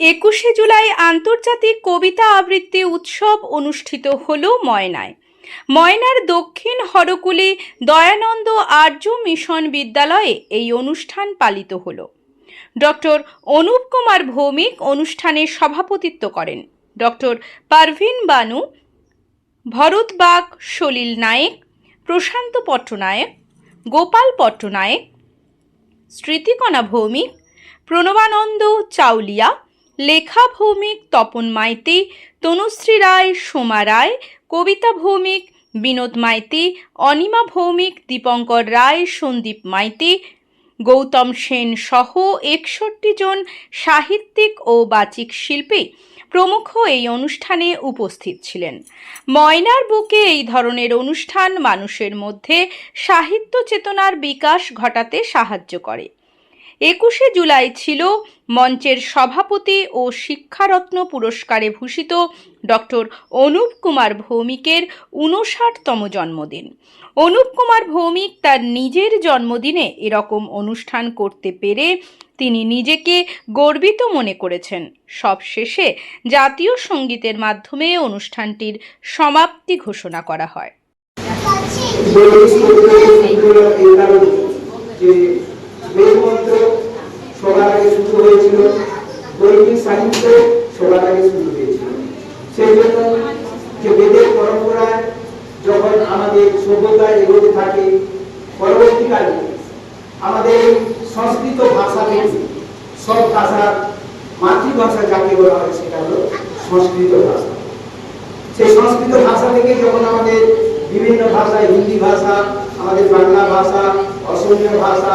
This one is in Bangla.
একুশে জুলাই আন্তর্জাতিক কবিতা আবৃত্তি উৎসব অনুষ্ঠিত হল ময়নায়। ময়নার দক্ষিণ হরকুলি দয়ানন্দ আর্য মিশন বিদ্যালয়ে এই অনুষ্ঠান পালিত হল। ডক্টর অনুপ কুমার ভৌমিক অনুষ্ঠানে সভাপতিত্ব করেন। ডক্টর পারভিন বানু, ভরত বাগ সলিল নায়েক, প্রশান্ত পট্টনায়ক, গোপাল পট্টনায়ক, স্মৃতিকণা ভৌমিক, প্রণবানন্দ চাউলিয়া লেখা ভৌমিক তপন মাইতি, তনুশ্রী রায়, সোমা রায়, কবিতা ভৌমিক বিনোদ মাইতি, অনিমা ভৌমিক, দীপঙ্কর রায়, সন্দীপ মাইতি, গৌতম সেন সহ একষট্টি জন সাহিত্যিক ও বাচিক শিল্পী প্রমুখ এই অনুষ্ঠানে উপস্থিত ছিলেন। ময়নার বুকে এই ধরনের অনুষ্ঠান মানুষের মধ্যে সাহিত্য চেতনার বিকাশ ঘটাতে সাহায্য করে। একুশে জুলাই ছিল মঞ্চের সভাপতি ও শিক্ষারত্ন পুরস্কারে ভূষিত ডক্টর অনুপ কুমার ভৌমিকের ঊনষাটতম জন্মদিন। অনুপ কুমার ভৌমিক তার নিজের জন্মদিনে এরকম অনুষ্ঠান করতে পেরে তিনি নিজেকে গর্বিত মনে করেছেন। সবশেষে জাতীয় সঙ্গীতের মাধ্যমে অনুষ্ঠানটির সমাপ্তি ঘোষণা করা হয়। মাতৃভাষা যাকে বলা হয়, সেটা হলো সংস্কৃত ভাষা। সেই সংস্কৃত ভাষা থেকে যখন আমাদের বিভিন্ন ভাষা, হিন্দি ভাষা, আমাদের বাংলা ভাষা, অসমীয় ভাষা